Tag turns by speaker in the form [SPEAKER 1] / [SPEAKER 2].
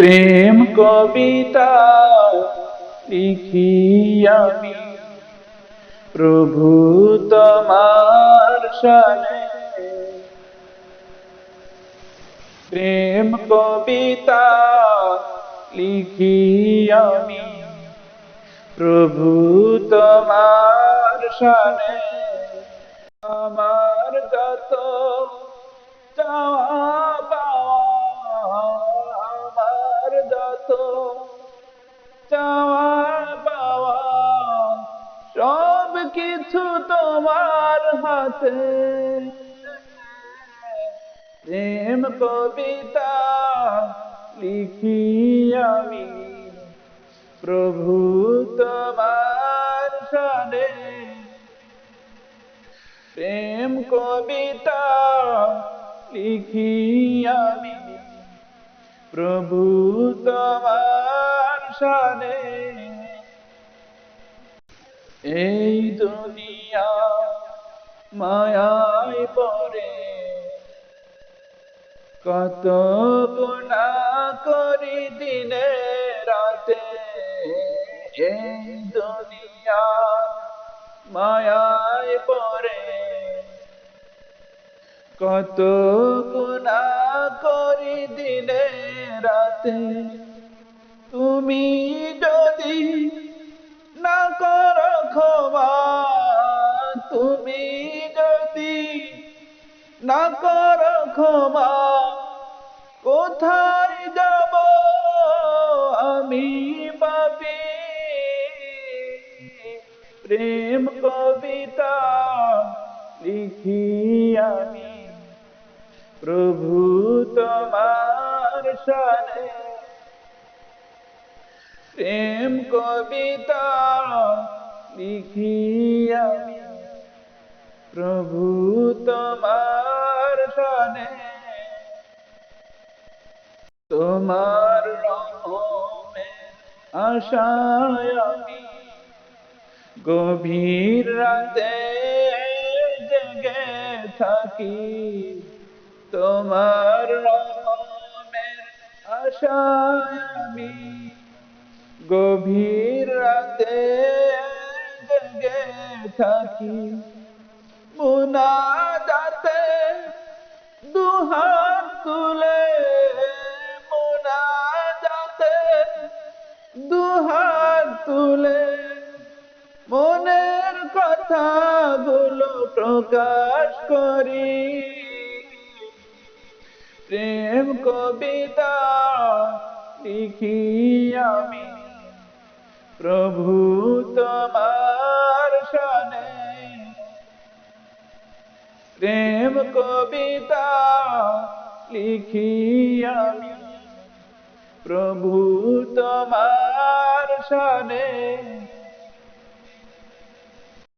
[SPEAKER 1] প্রেম কবিতা লিখি আমি। প্রভু তোমার সানে প্রেম কবিতা লিখি আমি। প্রভু তোমার সানে আমার যত চাওয়া পাওয়া সব কিছু তোমার হাতে। প্রেম কবিতা লিখি আমি, প্রভু তোমার সানে প্রেম কবিতা লিখি আমি, প্রভু তোমার সানে এই দুনিয়া মায়ায় পড়ে। কত গুণা করি দিনে রাতে। এই দুনিয়া মায়ায় পড়ে। কত গুণা করি দিনে রাতে। তুমি যদি না করো ক্ষমা, তুমি যদি না করো ক্ষমা, কোথায় যাব আমি পাপি? প্রেম কবিতা লিখি আমি, প্রভু তোমার সানে প্রেম কবিতা লিখি আমি প্রভু তোমার সানে তোমার রহমে আমি গভীর রাতে জেগে থাকি। তোমার রহমের আশায় গভীর রাতে জেগে থাকি। মুনা যাতে দুহাত তুলে মুনা যাতে দুহাত তুলে। মনের কথাগুলো প্রকাশ করি। প্রেম কবিতা লিখি আমি। প্রভু তোমার সনে। প্রেম কবিতা লিখি আমি। প্রভু তোমার সানে।